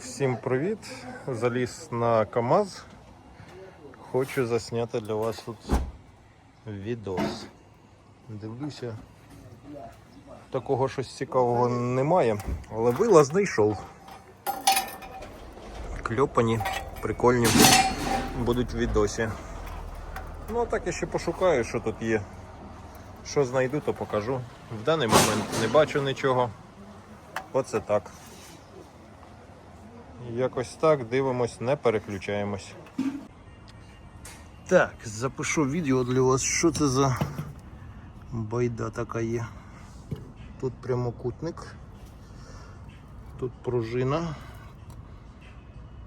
Всім привіт! Заліз на КАМАЗ. Хочу засняти для вас тут відос. Дивлюся, такого щось цікавого немає, але вила знайшов. Кльопані, прикольні будуть відосі. Ну а так я ще пошукаю, що тут є. Що знайду, то покажу. В даний момент не бачу нічого. Оце так. Якось так, дивимось, не переключаємось. Так, запишу відео для вас, що це за байда така є. Тут прямокутник, тут пружина,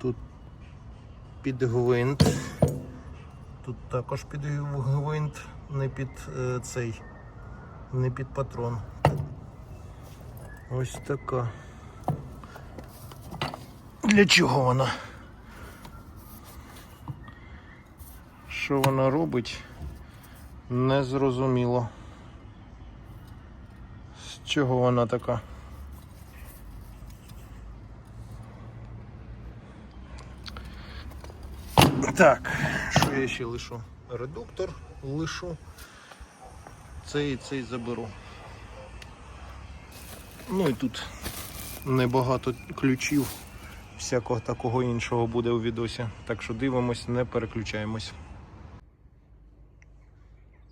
тут під гвинт, тут також під гвинт, не під е, цей, не під патрон. Ось така. Для чого вона? Що вона робить? Незрозуміло. З чого вона така? Так, що я ще лишу? Редуктор лишу. Цей і цей заберу. Ну і тут небагато ключів всякого такого іншого буде у відосі. Так що дивимось, не переключаємось.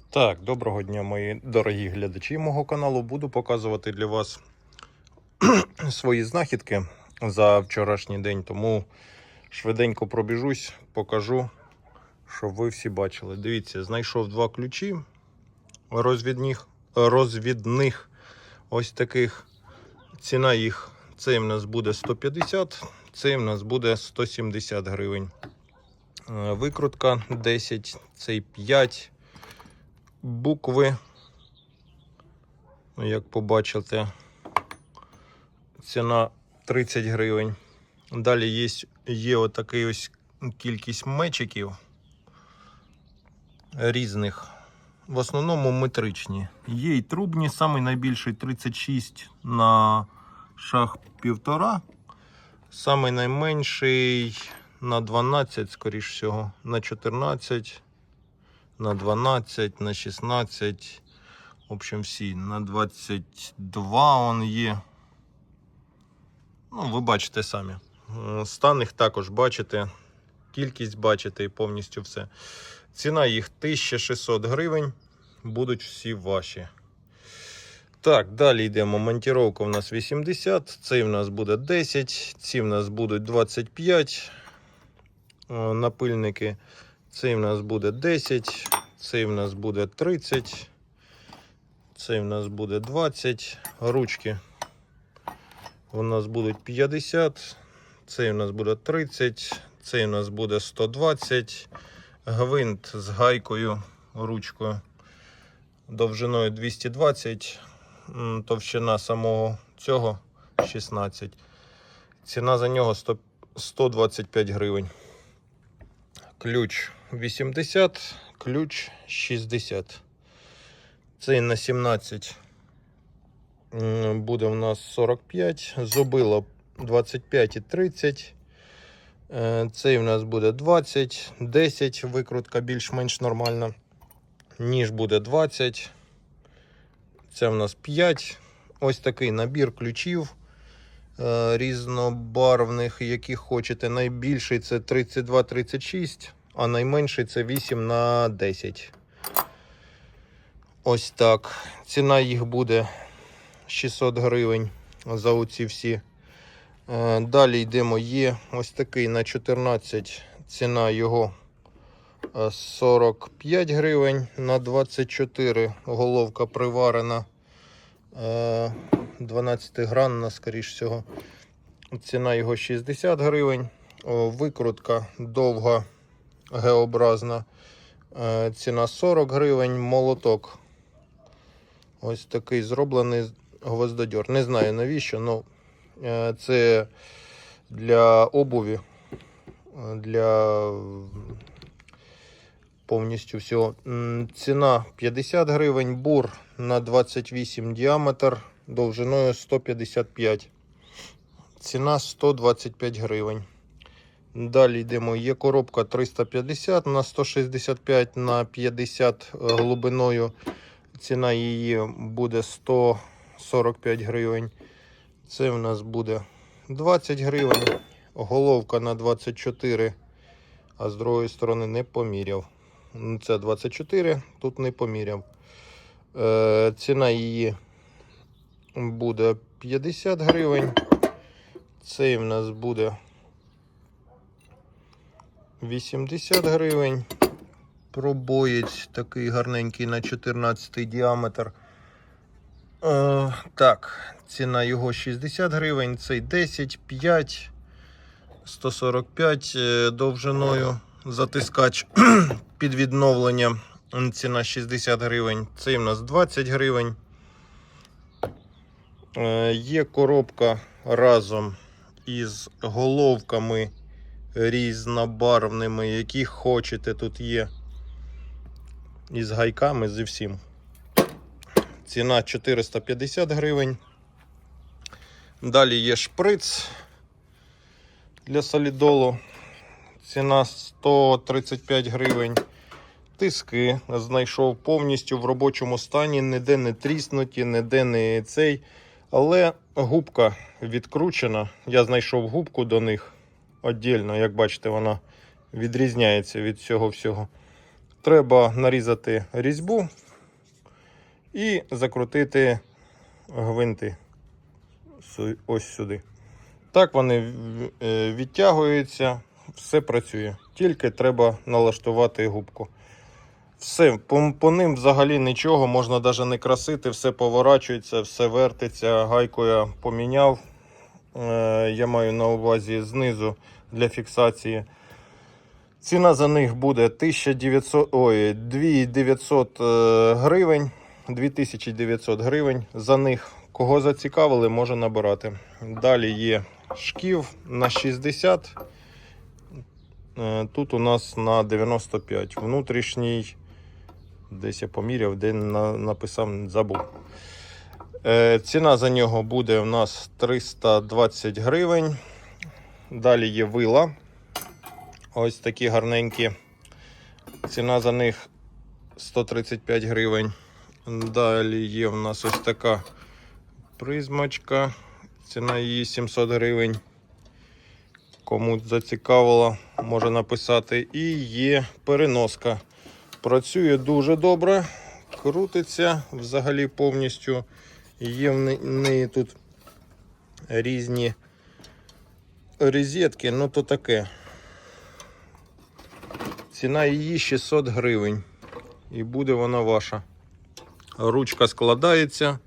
Так, доброго дня, мої дорогі глядачі мого каналу. Буду показувати для вас свої знахідки за вчорашній день, тому швиденько пробіжусь, покажу, щоб ви всі бачили. Дивіться, знайшов два ключі розвідних, розвідних ось таких. Ціна їх цей в нас буде 150, цей в нас буде 170 гривень. Е, Викрутка 10, цей 5 букви. Ну, Як побачите, ціна 30 гривень. Далі є, є отакий ось кількість мечиків різних. В основному метричні. Є і трубні, найбільший 36 на шаг півтора. Самий найменший на 12, скоріш всього, на 14, на 12, на 16. В общем, всі на 22 он є. Ну, ви бачите самі. Е, Стан їх також бачите. Кількість бачите і повністю все. Ціна їх 1600 гривень. Будуть всі ваші. Так, далі йдемо. Монтіровка у нас 80, цей в нас буде 10, ці в нас будуть 25 е, напильники. Цей в нас буде 10, цей в нас буде 30, цей в нас буде 20. Ручки у нас будуть 50, цей у нас буде 30, цей у нас буде 120. Гвинт з гайкою, ручкою довжиною 220, м, товщина самого цього 16. Ціна за нього 100 125 гривень. Ключ 80, ключ 60. Цей на 17 буде у нас 45, зубило 25 і 30. Е, Цей у нас буде 20, 10, викрутка більш-менш нормальна. Ніж буде 20. Це в нас 5. Ось такий набір ключів е, різнобарвних, які хочете. Найбільший це 32-36, а найменший це 8 на 10. Ось так. Ціна їх буде 600 гривень за оці всі. Е, Далі йдемо. Є ось такий на 14. Ціна його 45 гривень. На 24 головка приварена. 12 гранна, скоріш всього. Ціна його 60 гривень. Викрутка довга, Г-образна. Е, Ціна 40 гривень. Молоток. Ось такий зроблений гвоздодьор. Не знаю навіщо, але Це для обуві, для повністю всього. Ціна 50 гривень, бур на 28 діаметр, довжиною 155. ціна 125 гривень. Далі йдемо. Є коробка 350 на 165 на 50 глибиною. Ціна її буде 145 гривень. Це в нас буде 20 гривень. Головка на 24, а з другої сторони не поміряв. Ну, Це 24, тут не поміряв. Е, ціна її буде 50 гривень. Цей в нас буде 80 гривень. Пробоєць такий гарненький на 14 діаметр. Е, так, ціна його 60 гривень, цей 10, 5, 145 е, довжиною затискач під відновлення. Ціна 60 гривень. Цей у нас 20 гривень. Е, Є коробка разом із головками різнобарвними, які хочете. Тут є із гайками зі всім. Ціна 450 гривень. Далі є шприц для солідолу. Ціна 135 гривень. Тиски знайшов повністю в робочому стані, ніде не тріснуті, ніде не цей. Але губка відкручена. Я знайшов губку до них віддільно. Як бачите, вона відрізняється від цього всього. Треба нарізати різьбу і закрутити гвинти ось сюди. Так вони е, відтягуються, все працює. Тільки треба налаштувати губку. Все, по, по ним взагалі нічого, можна навіть не красити, все поворачується, все вертиться. Гайку я поміняв. Е, я маю на увазі знизу для фіксації. Ціна за них буде 1900, ой, 2900 е, гривень. 2900 гривень за них. Кого зацікавили, може набирати. Далі є шків на 60. Е, Тут у нас на 95. Внутрішній, десь я поміряв, де написав, забув. Е, Ціна за нього буде у нас 320 гривень. Далі є вила. Ось такі гарненькі. Ціна за них 135 гривень. Далі є в нас ось така призмочка. Ціна її 700 гривень. Кому зацікавило, може написати. І є переноска. Працює дуже добре, крутиться взагалі повністю. Є в неї тут різні розетки, ну то таке. Ціна її 600 гривень. І буде вона ваша. Ручка складається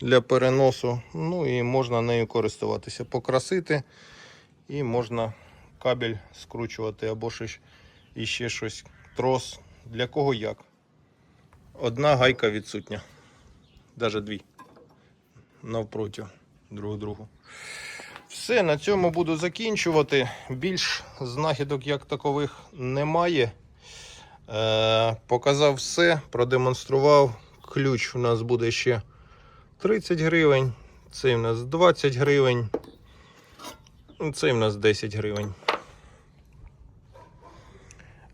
для переносу. Ну і можна нею користуватися. Покрасити і можна кабель скручувати або ще, і ще щось. Трос. Для кого як. Одна гайка відсутня. Навіть дві. Навпроти друг другу. Все, на цьому буду закінчувати. Більш знахідок як такових немає. Е, показав все, продемонстрував. Ключ у нас буде ще 30 гривень. Цей у нас 20 гривень. Цей у нас 10 гривень.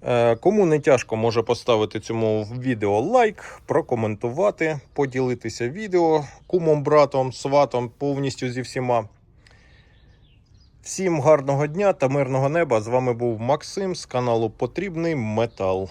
Е, Кому не тяжко, може поставити цьому відео лайк, прокоментувати, поділитися відео кумом, братом, сватом, повністю зі всіма. Всім гарного дня та мирного неба. З вами був Максим з каналу Потрібний Метал.